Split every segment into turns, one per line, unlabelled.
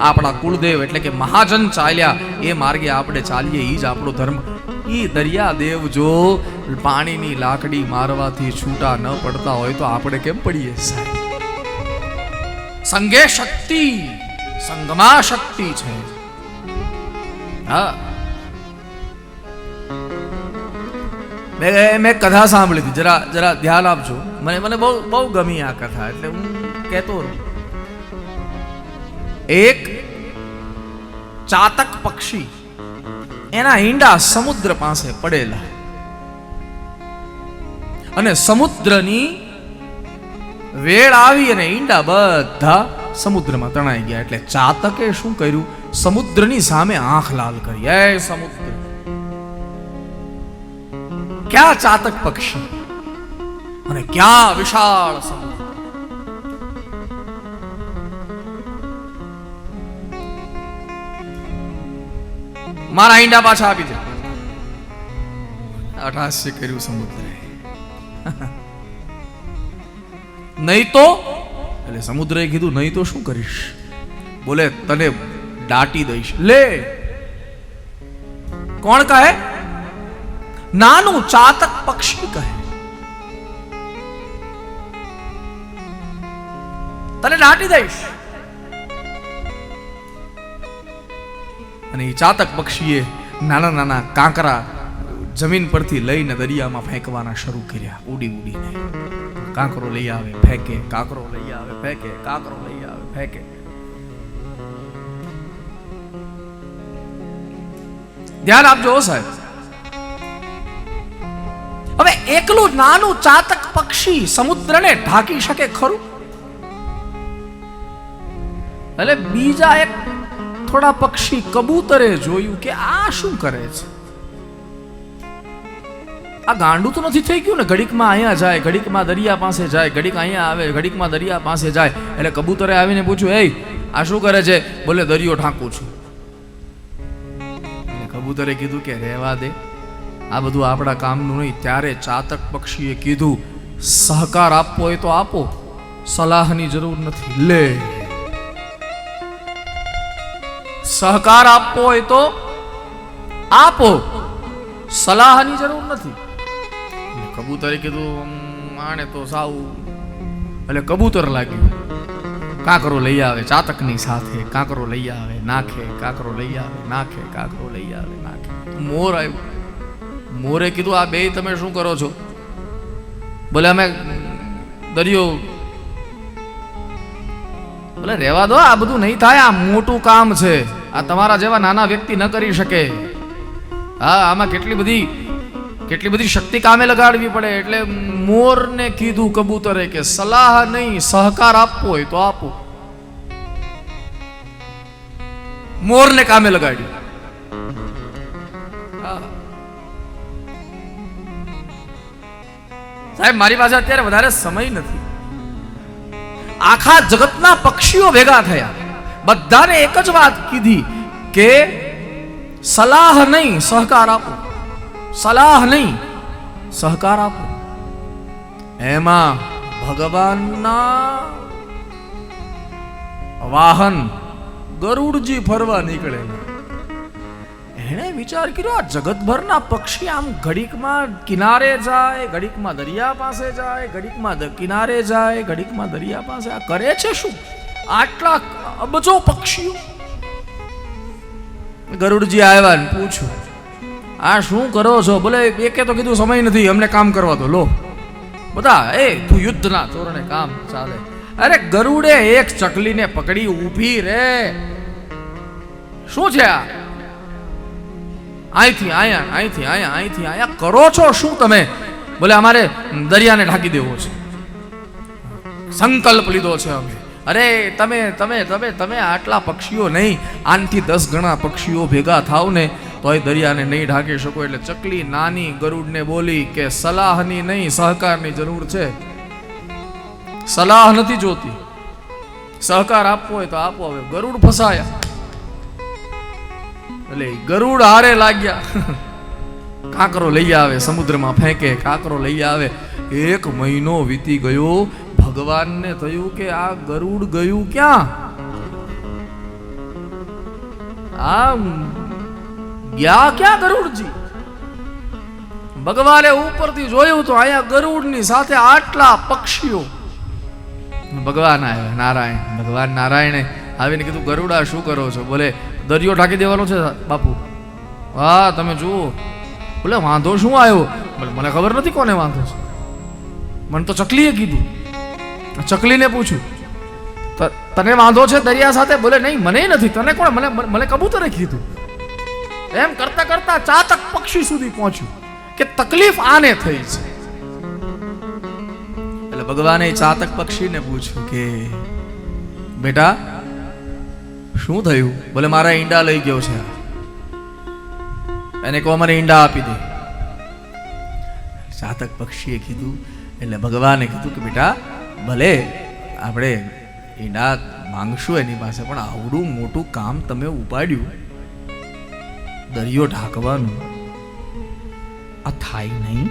આપણા કુળદેવ એટલે કે મહાજન ચાલ્યા. એ માર્ગે આપણે ચાલીએ એ જ આપણો ધર્મ. એ દરિયા દેવ જો પાણીની લાકડી મારવાથી છૂટા ન પડતા હોય તો આપણે કેમ પડીએ સાહેબ? સંગે શક્તિ, સંગમાં શક્તિ છે. હા. મેં મેં કથા સાંભળી હતી. જરા જરા ધ્યાન આપજો. મને મને બહુ બહુ ગમી આ કથા, એટલે હું કહેતો રહું. એક ચાતક પક્ષી એના ઈંડા સમુદ્ર પાસે પડેલા. અને સમુદ્રની વેળ આવી અને ઈંડા બધા સમુદ્રમાં તણાઈ ગયા. એટલે ચાતકે શું કર્યું? સમુદ્રની સામે આંખ લાલ કરી. એ સમુદ્ર. ક્યાં ચાતક પક્ષી? અને ક્યાં વિશાળ સમુદ્ર? મારા ઈંડા પાછા આપી દે. અઠાસ્ય કર્યું સમુદ્ર નહીં તો? એટલે સમુદ્રએ કીધું નહીં તો શું કરીશ? બોલે તને દાટી દઈશ. લે. કોણ કહે? નાનું ચાતક પક્ષી કહે. તને દાટી દઈશ? અને એ ચાતક પક્ષીએ નાના નાના કાંકરા જમીન પરથી લઈને દરિયામાં ફેંકવાના શરૂ કર્યા. ઉડી ઉડીને. કાંકરો લઈ આવે, ફેંકે. કાંકરો લઈ આવે, ફેંકે. કાંકરો લઈ આવે, ફેંકે. ધ્યાન આપજો સાહેબ. હવે એકલું નાનું ચાતક પક્ષી સમુદ્રને ઢાંકી શકે ખરું? એટલે બીજા એક થોડા પક્ષી કબૂતરે જોયું કે આ શું કરે છે? આ ગાંડું તો નથી થઈ ગયું ને? ઘડીકમાં અહીંયા જાય, ઘડીકમાં દરિયા પાસે જાય, ઘડીક અહીંયા આવે, ઘડીકમાં દરિયા પાસે જાય. એટલે કબૂતરે આવીને પૂછ્યું એ આ શું કરે છે? બોલે, દરિયો ઠાંકું છું. કબૂતરે કીધું કે, રહેવા દે. આ બધું આપણા કામનું નહીં. ત્યારે ચાતક પક્ષીએ કીધું, સહકાર આપવો હોય તો આપો. સલાહની જરૂર નથી. લે. સહકાર આપવો હોય તો આપો. સલાહની જરૂર નથી. કબૂતરે કીધું માણે તો સાવ એટલે કબૂતર લાગ્યું. કાંકરો લઈ આવે ચાતકની સાથે, કાંકરો લઈ આવે, નાખે, કાંકરો લઈ આવે, નાખે, કાંકરો લઈ આવે, નાખે. મોર આવ્યું. મોરે કીધું, આ બે તમે શું કરો છો? બોલે, અમે દરિયો બોલે રહેવા દો, આ બધું નહીં થાય, આ મોટું કામ છે. આ તમારા જેવા નાના વ્યક્તિ ન કરી શકે. હા, આમાં કેટલી બધી કેટલી બધી શક્તિ કામે લગાડવી પડે. એટલે મોરને કીધું કબૂતરે કે સલાહ નહીં, સહકાર આપવો હોય તો આપો. મોરને કામે લગાડ્યું. સાહેબ, મારી પાસે અત્યારે વધારે સમય નથી. આખા જગતના પક્ષીઓ ભેગા થયા બધાને એક જ વાત કીધી કે સલાહ નહીં સહકાર આપો સલાહ નહીં સહકાર આપો એમાં ભગવાનના વાહન ગરુડજી ફરવા નીકળેલા એણે વિચાર કર્યો, આ જગતભરના પક્ષી આમ ઘડીકમાં કિનારે જાય, ઘડીકમાં દરિયા પાસે જાય, ઘડીકમાં કિનારે જાય, ઘડીકમાં દરિયા પાસે. આ કરે છે શું? આટલા અબજો પક્ષીઓ? ગરુડજી આવ્યા ને પૂછ્યું, આ શું કરો છો? બોલે એકે તો કીધું સમય નથી, અમને કામ કરવા દો, લો. બધા, એ, તું યુદ્ધના ધોરણે કામ ચાલે. અરે ગરુડે એક ચકલીને પકડી ઊભી રે. શું છે આ? અહીંથી અહીંયા અહીંથી અહીંયા અહીંથી અહીંયા કરો છો શું તમે? બોલે અમારે દરિયાને ઢાંકી દેવો છે. સંકલ્પ લીધો છે અમે. અરે તમે તમે તમે તમે આટલા પક્ષીઓ નહીં. આનથી દસ ગણા પક્ષીઓ ભેગા થાવ ને, તોય દરિયાને નહીં ઢાંકી શકો. એટલે ચકલી, નાની, ગરુડને બોલી કે સલાહની નહીં, સહકારની જરૂર છે. સલાહ નથી જોતી. સહકાર આપવો હોય તો આપો હવે. ગરુડ ફસાયા. એટલે ગરુડ હારે લાગ્યા. કાંકરો લઈ આવે, સમુદ્રમાં ફેંકે, કાંકરો લઈ આવે. એક મહિનો વીતી ગયો, ભગવાનને થયું કે આ ગરુડ ગયું ક્યાં? ગયા ક્યાં ગરુડજી? ભગવાને ઉપરથી જોયું તો અહીંયા ગરુડની સાથે આટલા પક્ષીઓ. ભગવાન આવ્યા, નારાયણ, ભગવાન નારાયણે આવીને કીધું, ગરુડા, શું કરો છો? બોલે દરિયો ઢાંકી દેવાનો છે, બાપુ. હા, તમે જુઓ. બોલે, વાંધો શું આવ્યો? બોલે, મને ખબર નથી કોને વાંધો છે. મને તો ચકલીએ કીધું. ચકલીને પૂછ્યું. તને વાંધો છે દરિયા સાથે? બોલે, નહીં, મને નથી. તને કોણ? મને, મને- કબૂતરે કીધું. એમ કરતા કરતા ચાતક પક્ષી સુધી પહોંચ્યું કે તકલીફ આને થઈ છે. એટલે ભગવાને ચાતક પક્ષીને પૂછ્યું કે, બેટા શું થયું? બોલે, મારા ઈંડા લઈ ગયો છે. એને કહો, મને ઈંડા આપી દે. જાતક પક્ષીએ કીધું, એટલે ભગવાને કીધું કે, બેટા, ભલે આપણે ઈંડા માંગશું એની પાસે, પણ આવડું મોટું કામ તમે ઉપાડ્યું. દરિયો ઢાંકવાનું. આ થાય નહીં?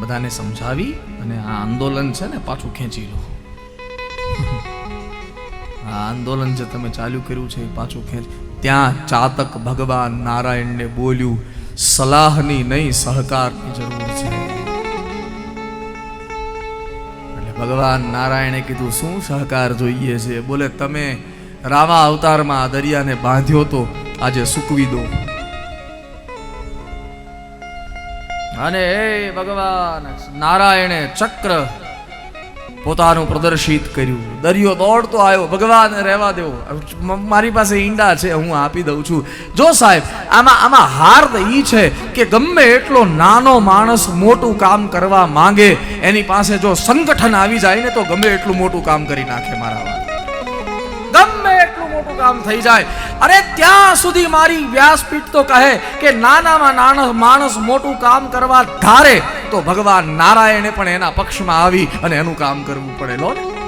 બધાને સમજાવી અને આ આંદોલન છે ને પાછું ખેંચી લો. આ આંદોલન જે તમે ચાલુ કર્યું છે પાછું ખેંચ. ત્યાં ચાતક ભગવાન નારાયણને બોલ્યું, સલાહની નહીં, સહકારની જરૂર છે. ભગવાન નારાયણે કીધું, શું સહકાર જોઈએ છે? બોલે, તમે રામા અવતારમાં દરિયાને બાંધ્યો તો આજે સૂકવી દો અને એ ભગવાન નારાયણે ચક્ર પોતાનું પ્રદર્શિત કર્યું. દરિયો દોડતો આવ્યો ભગવાન રહેવા દેવો. મારી પાસે ઈંડા છે, હું આપી દઉં છું. જો સાહેબ, આમાં આમાં હાર્દ ઈ છે કે ગમે એટલો નાનો માણસ મોટું કામ કરવા માંગે, એની પાસે જો સંગઠન આવી જાય ને તો ગમે એટલું મોટું કામ કરી નાખે મારા ગમે એટલું મોટું કામ થઈ જાય. અરે ત્યાં સુધી મારી વ્યાસપીઠ તો કહે કે નાનામાં નાનો માણસ મોટું કામ કરવા ધારે તો ભગવાન નારાયણે પણ એના પક્ષમાં આવી અને એનું કામ કરવું પડે લો ને?